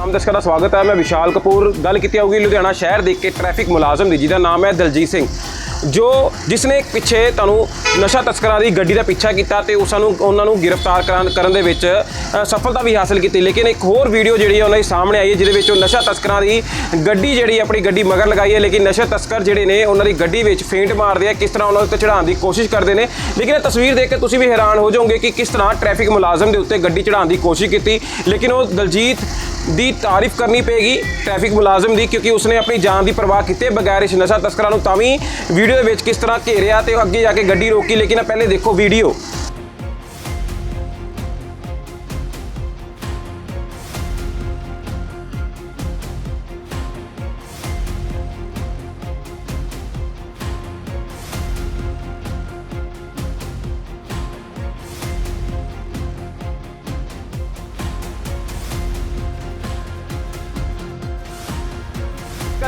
ਆਮ ਦਰਸ਼ਕਾਂ ਦਾ ਸਵਾਗਤ ਹੈ। ਮੈਂ ਵਿਸ਼ਾਲ ਕਪੂਰ। ਗੱਲ ਕੀਤੀ ਹੋਊਗੀ ਲੁਧਿਆਣਾ ਸ਼ਹਿਰ ਦੇ ਇੱਕ ਟ੍ਰੈਫਿਕ ਮੁਲਾਜ਼ਮ ਦੀ, ਜਿਹਦਾ ਨਾਮ ਹੈ ਦਲਜੀਤ ਸਿੰਘ। ਜੋ ਜਿਸ ਨੇ ਪਿੱਛੇ ਤੁਹਾਨੂੰ ਨਸ਼ਾ ਤਸਕਰਾਂ ਦੀ ਗੱਡੀ ਦਾ ਪਿੱਛਾ ਕੀਤਾ ਤੇ ਉਸ ਨੂੰ, ਉਹਨਾਂ ਨੂੰ ਗ੍ਰਿਫਤਾਰ ਕਰਨ ਕਰਨ ਦੇ ਵਿੱਚ ਸਫਲਤਾ ਵੀ ਹਾਸਲ ਕੀਤੀ। ਲੇਕਿਨ ਇੱਕ ਹੋਰ ਵੀਡੀਓ ਜਿਹੜੀ ਹੈ, ਉਹਨਾਂ ਦੀ ਸਾਹਮਣੇ ਆਈ ਹੈ, ਜਿਹਦੇ ਵਿੱਚ ਉਹ ਨਸ਼ਾ ਤਸਕਰਾਂ ਦੀ ਗੱਡੀ ਜਿਹੜੀ ਆਪਣੀ ਗੱਡੀ ਮਗਰ ਲਗਾਈ ਹੈ। ਲੇਕਿਨ ਨਸ਼ਾ ਤਸਕਰ ਜਿਹੜੇ ਨੇ, ਉਹਨਾਂ ਦੀ ਗੱਡੀ ਵਿੱਚ ਫੇਂਟ ਮਾਰਦੇ ਆ, ਕਿਸ ਤਰ੍ਹਾਂ ਉਹਨਾਂ ਉੱਤੇ ਚੜਾਉਣ ਦੀ ਕੋਸ਼ਿਸ਼ ਕਰਦੇ ਨੇ। ਲੇਕਿਨ ਇਹ ਤਸਵੀਰ ਦੇਖ ਕੇ ਤੁਸੀਂ ਵੀ ਹੈਰਾਨ ਹੋ ਜਾਓਗੇ ਕਿ ਕਿਸ ਤਰ੍ਹਾਂ ਟ੍ਰੈਫਿਕ ਮੁਲਾਜ਼ਮ ਦੇ ਉੱਤੇ ਗੱਡੀ ਚੜਾਉਣ ਦੀ ਕੋਸ਼ਿਸ਼ ਕੀਤੀ। ਲੇਕਿਨ ਉਹ ਦਲਜੀਤ ਦੀ ਤਾਰੀਫ ਕਰਨੀ ਪਏਗੀ ਟ੍ਰੈਫਿਕ ਮੁਲਾਜ਼ਮ ਦੀ, ਕਿਉਂਕਿ ਉਸਨੇ ਆਪਣੀ ਜਾਨ ਦੀ ਪਰਵਾਹ ਕੀਤੇ ਬਗੈਰ ਇਸ ਨਸ਼ਾ ਤਸਕਰਾਂ ਨੂੰ ਤਾਂ ਵੀ ਵੀਡੀਓ ਦੇ ਵਿੱਚ ਕਿਸ ਤਰ੍ਹਾਂ ਘੇਰਿਆ ਤੇ ਅੱਗੇ ਜਾ ਕੇ ਗੱਡੀ ਰੋਕੀ, ਲੇਕਿਨ ਪਹਿਲੇ ਦੇਖੋ ਵੀਡੀਓ।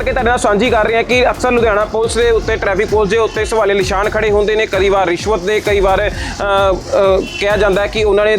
ਕਰਕੇ ਤੁਹਾਡੇ ਨਾਲ ਸਾਂਝੀ ਕਰ ਰਹੇ ਹਾਂ ਕਿ ਅਕਸਰ ਲੁਧਿਆਣਾ ਪੁਲਿਸ ਦੇ ਉੱਤੇ ਟ੍ਰੈਫਿਕ ਪੁਲਿਸ ਦੇ ਉੱਤੇ ਸਵਾਲੇ ਨਿਸ਼ਾਨ ਖੜੇ ਹੁੰਦੇ ਨੇ। ਕਈ ਵਾਰ ਰਿਸ਼ਵਤ ਦੇ ਕਈ ਵਾਰ ਅ, ਕਿਹਾ ਜਾਂਦਾ ਕਿ ਉਹਨਾਂ ਨੇ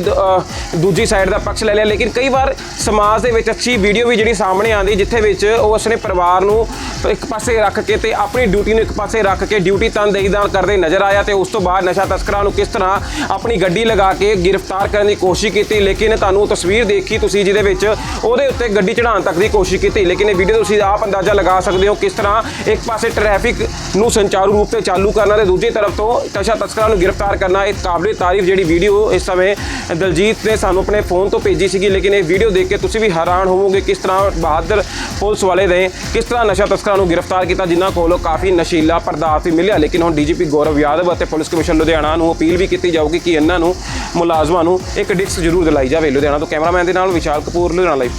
ਦੂਜੀ ਸਾਈਡ ਦਾ ਪੱਖ ਲੈ ਲਿਆ। ਲੇਕਿਨ ਕਈ ਵਾਰ ਸਮਾਜ ਦੇ ਵਿੱਚ ਅੱਛੀ ਵੀਡੀਓ ਵੀ ਜਿਹੜੀ ਸਾਹਮਣੇ ਆਉਂਦੀ ਜਿੱਥੇ ਵਿੱਚ ਉਹ ਉਸਨੇ ਪਰਿਵਾਰ ਨੂੰ ਇੱਕ ਪਾਸੇ ਰੱਖ ਕੇ ਤੇ ਆਪਣੀ ਡਿਊਟੀ ਨੂੰ ਇੱਕ ਪਾਸੇ ਰੱਖ ਕੇ ਡਿਊਟੀ ਤਨਦੇਹੀ ਨਾਲ ਕਰਦੇ ਨਜ਼ਰ ਆਇਆ ਤੇ ਉਸ ਤੋਂ ਬਾਅਦ ਨਸ਼ਾ ਤਸਕਰਾਂ ਨੂੰ ਕਿਸ ਤਰ੍ਹਾਂ ਆਪਣੀ ਗੱਡੀ ਲਗਾ ਕੇ ਗ੍ਰਿਫਤਾਰ ਕਰਨ ਦੀ ਕੋਸ਼ਿਸ਼ ਕੀਤੀ। ਲੇਕਿਨ ਤੁਹਾਨੂੰ ਤਸਵੀਰ ਦੇਖੀ ਤੁਸੀਂ ਜਿਹਦੇ ਵਿੱਚ ਉਹਦੇ ਉੱਤੇ ਗੱਡੀ ਚੜਾਉਣ ਤੱਕ ਦੀ ਕੋਸ਼ਿਸ਼ ਕੀਤੀ। ਲੇਕਿਨ ਇਹ ਵੀਡੀਓ ਤੁਸੀਂ ਆਪ ਅੰਦਾਜ਼ਾ ਲਗਾ ਸਕਦੇ ਹੋ ਕਿਸ ਤਰ੍ਹਾਂ ਇੱਕ ਪਾਸੇ ਟ੍ਰੈਫਿਕ ਨੂੰ ਸੰਚਾਰੂ ਰੂਪ ਤੇ ਚਾਲੂ ਕਰਨਾ ਤੇ ਦੂਜੀ ਤਰਫ ਤੋਂ ਨਸ਼ਾ ਤਸਕਰਾਂ ਨੂੰ ਗ੍ਰਿਫਤਾਰ ਕਰਨਾ, ਇਹ ਕਾਬਲੇ ਤਾਰੀਫ ਜਿਹੜੀ ਵੀਡੀਓ ਇਸ ਸਮੇਂ ਦਲਜੀਤ ਨੇ ਸਾਨੂੰ ਆਪਣੇ ਫੋਨ ਤੋਂ ਭੇਜੀ ਸੀਗੀ, ਲੇਕਿਨ ਇਹ ਵੀਡੀਓ ਦੇਖ ਕੇ ਤੁਸੀਂ ਵੀ ਹੈਰਾਨ ਹੋਵੋਗੇ ਕਿਸ ਤਰ੍ਹਾਂ ਬਹਾਦਰ ਪੁਲਿਸ ਵਾਲੇ ਨੇ ਕਿਸ ਤਰ੍ਹਾਂ ਨਸ਼ਾ ਤਸਕਰਾਂ ਨੂੰ ਗ੍ਰਿਫਤਾਰ ਕੀਤਾ, ਜਿਨ੍ਹਾਂ ਕੋਲੋਂ ਕਾਫੀ ਨਸ਼ੀਲਾ ਪਦਾਰਥ ਵੀ ਮਿਲਿਆ। ਲੇਕਿਨ ਹੁਣ ਡੀਜੀਪੀ ਗੌਰਵ ਯਾਦਵ ਅਤੇ ਪੁਲਿਸ ਕਮਿਸ਼ਨ ਲੁਧਿਆਣਾ ਨੂੰ ਅਪੀਲ ਵੀ ਕੀਤੀ ਜਾਊਗੀ ਕਿ ਇਹਨਾਂ ਨੂੰ ਮੁਲਾਜ਼ਮਾਂ ਨੂੰ ਇੱਕ ਡਿਸਕ ਜ਼ਰੂਰ ਦਿਲਾਈ ਜਾਵੇ। ਲੁਧਿਆਣਾ ਤੋਂ ਕੈਮਰਾਮੈਨ ਦੇ ਨਾਲ ਵਿਸ਼ਾਲ ਕਪੂਰ, ਲੁਧਿਆਣਾ ਲਈ